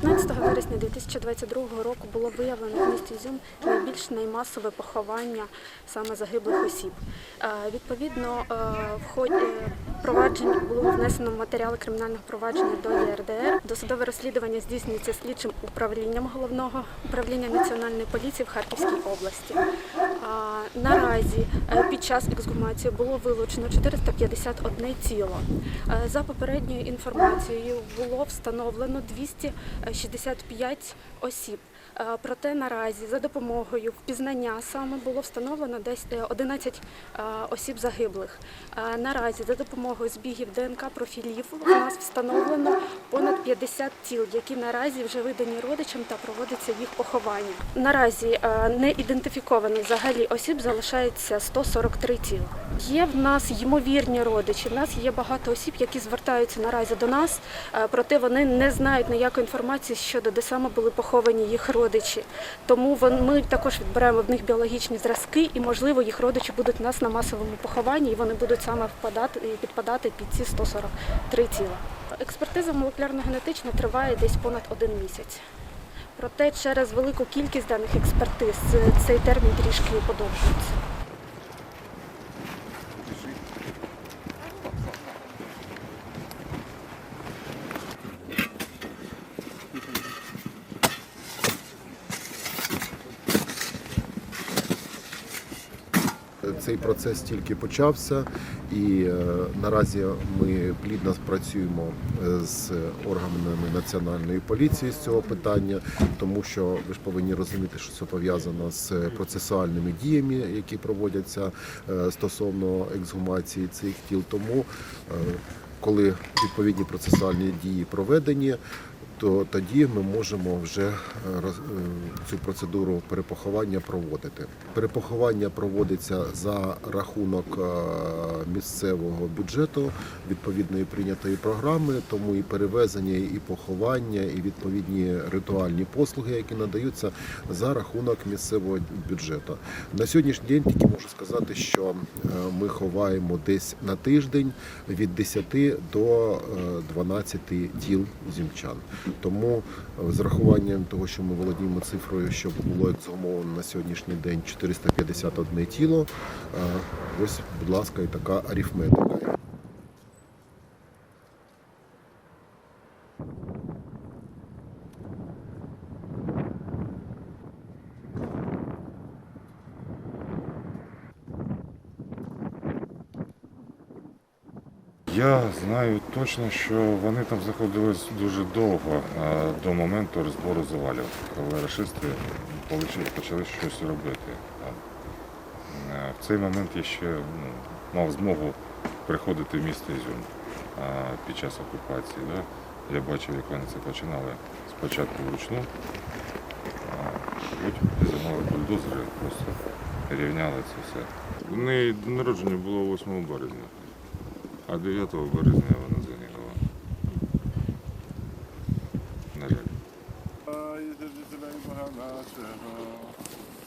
15 вересня 2022 року було виявлено в місті Ізюм найбільш наймасове поховання саме загиблих осіб. Е, Відповідно, е, в ході провадження було внесено матеріали кримінального провадження до ЄРДР. Досудове розслідування здійснюється слідчим управлінням головного управління національної поліції в Харківській області. Наразі е, під час ексгумації було вилучено 451 тіло. Е, За попередньою інформацією було встановлено 265 осіб. Е, Проте наразі за допомогою впізнання саме було встановлено десь е, 11 е, осіб загиблих. Е, Наразі за допомогою збігів ДНК профілів у нас встановлено понад 50 тіл, які наразі вже видані родичам та проводиться їх поховання. Наразі е, не ідентифіковано взагалі осіб залишається 143 тіла. Є в нас ймовірні родичі. В нас є багато осіб, які звертаються наразі до нас, е, проте вони не знають ніякої інформації щодо де саме були поховані їх родичі. Тому ми також відбираємо в них біологічні зразки, і можливо їх родичі будуть у нас на масовому похованні, і вони будуть саме впадати підпадати під ці 143 тіла. Експертиза молекулярно-генетична триває десь понад один місяць. Проте через велику кількість даних експертиз е, цей термін трішки подовжується. Цей процес тільки почався, і е, наразі ми плідно працюємо е, з органами національної поліції з цього питання, тому що ви ж повинні розуміти, що це пов'язано з процесуальними діями, які проводяться е, стосовно ексгумації цих тіл. Тому, коли відповідні процесуальні дії проведені, то тоді ми можемо вже е, е, цю процедуру перепоховання проводити. Перепоховання проводиться за рахунок е, місцевого бюджету відповідної прийнятої програми, тому і перевезення, і поховання, і відповідні ритуальні послуги, які надаються за рахунок місцевого бюджету. На сьогоднішній день тільки можу сказати, що ми ховаємо десь на тиждень від 10 до е, 12 тіл зімчан. Тому е, з рахуванням того, що ми володіємо цифрою, що було екзумовано на сьогоднішній день 451 тіло. е, Ось, будь ласка, і така арифметика. Я знаю точно, що вони там знаходились дуже довго до моменту розбору завалів, коли рашисти почали, щось робити. Е, В цей момент я ще ну, мав змогу приходити в місто Ізюм під час окупації. Да? Я бачив, як вони це починали спочатку вручну, потім займали бульдозери, просто рівняли це все. У неї день народження було 8 березня. А 9 березня вона загинула. На жаль.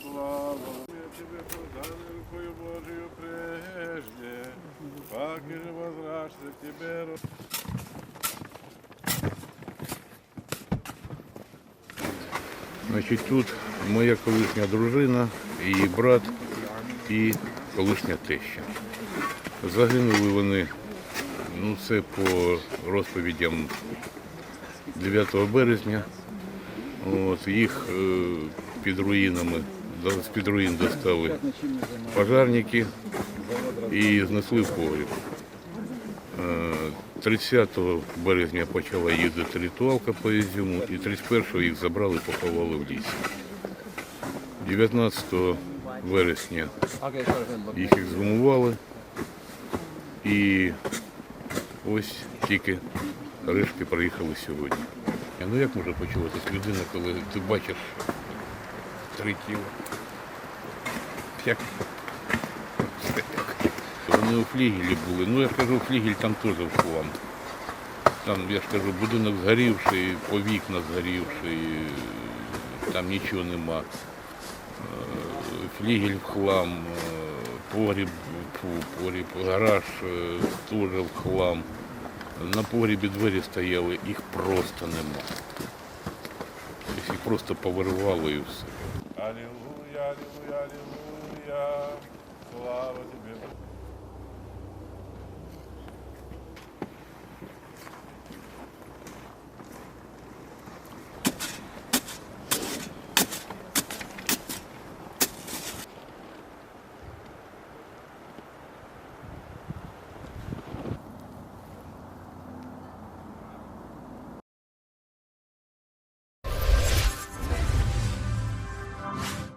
Слава тебе подали рукою прежде, паки же возрашься Значить, тут моя колишня дружина, її брат і колишня теща. Загинули вони, ну це по розповідям 9 березня. От, їх е, під руїнами, з під руїн достали пожарники і знесли в погріб. Е, 30 березня почала їздити ритуалка по Ізюму, і 31-го їх забрали, поховали в лісі. 19 вересня їх ексгумували, і ось тільки решки приїхали сьогодні. Ну як може почуватися людина, коли ти бачиш три тіла? Як? Вони у флігелі були. Ну я кажу, флігель там теж в хлам. Там, я ж кажу, будинок згорівший, по вікна згорівший, там нічого нема. Е, Флігель в хлам, е, погріб, фу, погріб, гараж теж в хлам. На погрібі двері стояли, їх просто нема. Їх просто повиривало і все. Алілуя, алілуя, алілуя, слава тебе!